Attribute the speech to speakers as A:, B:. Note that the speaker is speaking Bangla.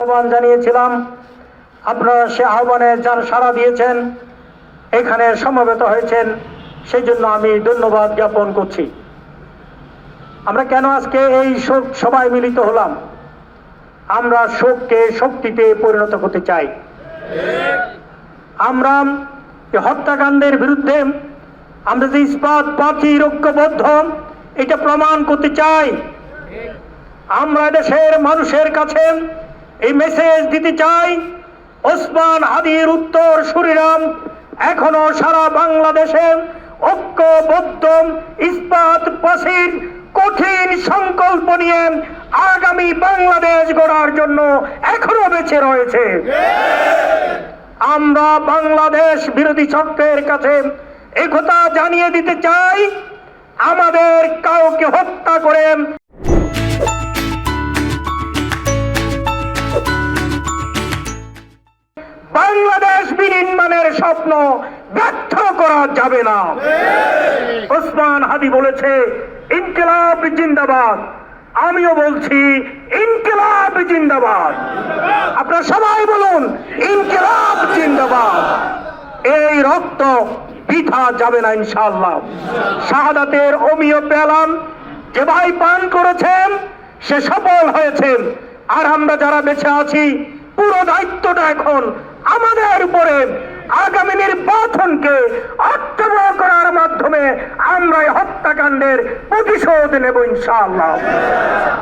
A: আহ্বান জানিয়েছিলাম, আপনারা সে আহ্বানে যার সাড়া দিয়েছেন, এখানে সমবেত হয়েছেন, সেই জন্য আমি ধন্যবাদ জ্ঞাপন করছি। আমরা কেন আজকে এই শোক সবাই মিলিত হলাম? আমরা শোককে শক্তিতে পরিণত করতে চাই। আমরা হত্যাকাণ্ডের বিরুদ্ধে আমরা যে ইস্পাত প্রাচীর ঐক্যবদ্ধ, এটা প্রমাণ করতে চাই। আমরা দেশের মানুষের কাছে এই মেসেজ দিতে চাই, ওসমান হাদির উত্তর সুরিরাম এখনও সারা বাংলাদেশে ঐক্যবদ্ধ, ইস্পাত পাশির কঠিন সংকল্প নিয়ে আগামী বাংলাদেশ গড়ার জন্য এখনও বেঁচে রয়েছে। আমরা বাংলাদেশ বিরোধী চক্রের কাছে একথা জানিয়ে দিতে চাই, আমাদের কাউকে হত্যা করে বাংলাদেশ বিনির্মাণের স্বপ্ন ব্যর্থ করা যাবে না। ওসমান হাদি বলেছে, ইনকিলাব জিন্দাবাদ। আমিও বলছি, ইনকিলাব জিন্দাবাদ। আপনারা সবাই বলুন, ইনকিলাব জিন্দাবাদ। এই রক্ত বৃথা যাবে না ইনশাআল্লাহ। শাহাদাতের অমিয় পেলাম যে ভাই পান করেছেন, সে সফল হয়েছেন। আর আমরা যারা বেঁচে আছি, পুরো দায়িত্বটা এখন আমাদের উপরে। আগামী নির্বাচনকে অর্থবহ করার মাধ্যমে আমরা হত্যাকাণ্ডের প্রতিশোধ নেব ইনশাআল্লাহ।